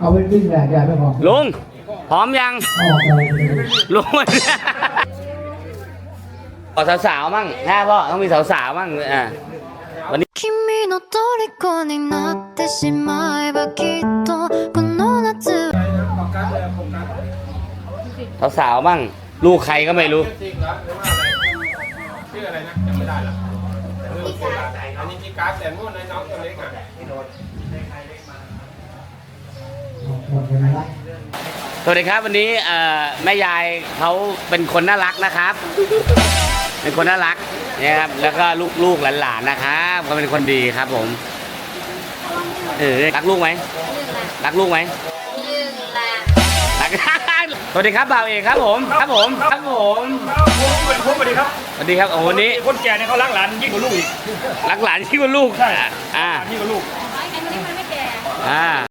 เอาไปวิ่งแหลกใหญ่ไปพอ ลุง พร้อมยัง เอาออกไปเลย ลุงขอสาวๆมั่งแน่พ่อต้องมีสาวๆมั่งอ่า 君の虜になってしまえばきっとこの夏は สาวๆมั่ง ลูกใครก็ไม่รู้ จริงเหรอหรือว่าอะไรชื่ออะไรนะจำไม่ได้ละแต่เรื่องโบราณอันนี้มีการ์ดแต่งวดในน้องตัวเล็กอ่ะ หมดเวลา สวัสดีครับวันนี้เอ่อแม่ยายเขาเป็นคนน่ารักนะครับ เป็นคนน่ารักนะครับแล้วก็ลูกๆหลานๆนะครับก็เป็นคนดีครับผมเออรักลูกไหมรักลูกไหมรักสวัสดีครับบ่าวเอกครับผม ครับผมครับผมเป็นผมสวัสดีครับสวัสดีครับโอ้โหวันนี้คนแก่เนี่ยเขารักหลานยิ่งกว่าลูกอีกรักหลานที่กว่าลูกใช่อะอ่ายิ่งกว่าลูก